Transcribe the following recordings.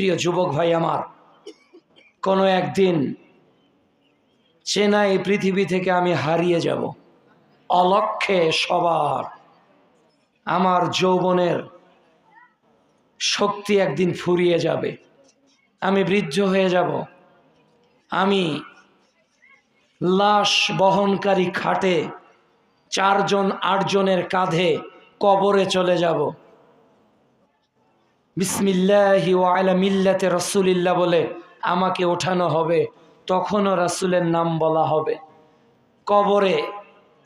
প্রিয় যুবক ভাই আমার, কোনো একদিন চেনা এই পৃথিবী থেকে আমি হারিয়ে যাব, অলক্ষে সবার। আমার যৌবনের শক্তি একদিন ফুরিয়ে যাবে, আমি বৃদ্ধ হয়ে যাব, আমি লাশ বহনকারী খাটে চারজন, আটজনের কাঁধে কবরে চলে যাব। বিসমিল্লাহি ওয়ালা মিল্লাতে রসুলিল্লাহ বলে আমাকে ওঠানো হবে। তখনও রাসুলের নাম বলা হবে। কবরে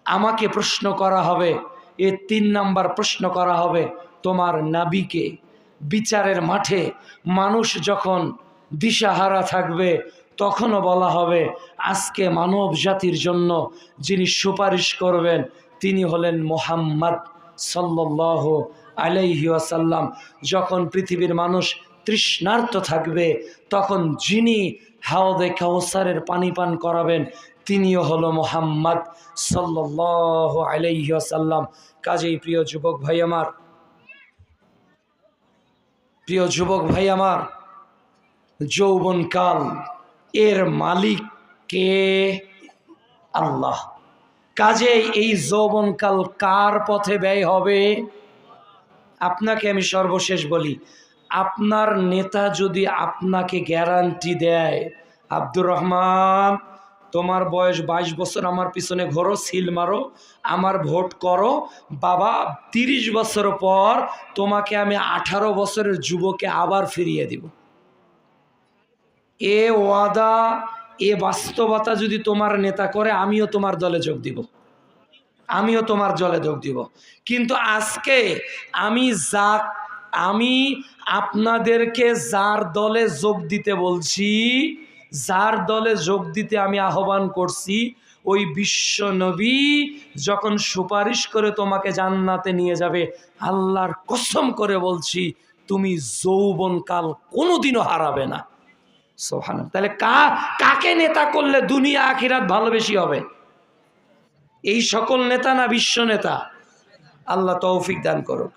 আমাকে প্রশ্ন করা হবে। এ তিন নাম্বার প্রশ্ন করা হবে তোমার নাবিকে। বিচারের মাঠে মানুষ যখন দিশাহারা থাকবে, তখনও বলা হবে, আজকে মানব জাতির জন্য যিনি সুপারিশ করবেন, তিনি হলেন মোহাম্মদ সাল্লাহ আলাইহি আসাল্লাম যখন পৃথিবীর মানুষ তৃষ্ণার্ত থাকবে, তখন যিনি হাওদে কাউসারের পানি পান করাবেন, তিনিও হলো মোহাম্মদ সাল্লাহ আলাইহি আসাল্লাম কাজেই প্রিয় যুবক ভাই আমার, প্রিয় যুবক ভাই আমার, যৌবনকাল এর মালিক কে? আল্লাহ। কাজে এই যৌবনকাল কার পথে ব্যয় হবে? আপনাকে আমি সর্বশেষ বলি, আপনার নেতা যদি আপনাকে গ্যারান্টি দেয়, আব্দুর রহমান, তোমার বয়স বাইশ বছর, আমার পিছনে ঘোরো, সিল মারো, আমার ভোট করো, বাবা, তিরিশ বছর পর তোমাকে আমি আঠারো বছরের যুবকে আবার ফিরিয়ে দিব। এ ওয়াদা, এ বাস্তবতা যদি তোমার নেতা করে, আমিও তোমার দলে যোগ দিব। আমিও তোমার জলে যোগ দিব। কিন্তু আজকে আমি যা, আমি আপনাদেরকে যার দলে যোগ দিতে বলছি, যার দলে যোগ দিতে আমি আহ্বান করছি, ওই বিশ্ব নবী যখন সুপারিশ করে তোমাকে জান্নাতে নিয়ে যাবে, আল্লাহর কসম করে বলছি, তুমি যৌবনকাল কোনোদিনও হারাবে না। সোহান তাহলে কা, কাকে নেতা করলে দুনিয়া আখিরাত ভালো বেশি হবে? এই সকল নেতা না বিশ্ব নেতা? আল্লাহ তৌফিক দান করুক।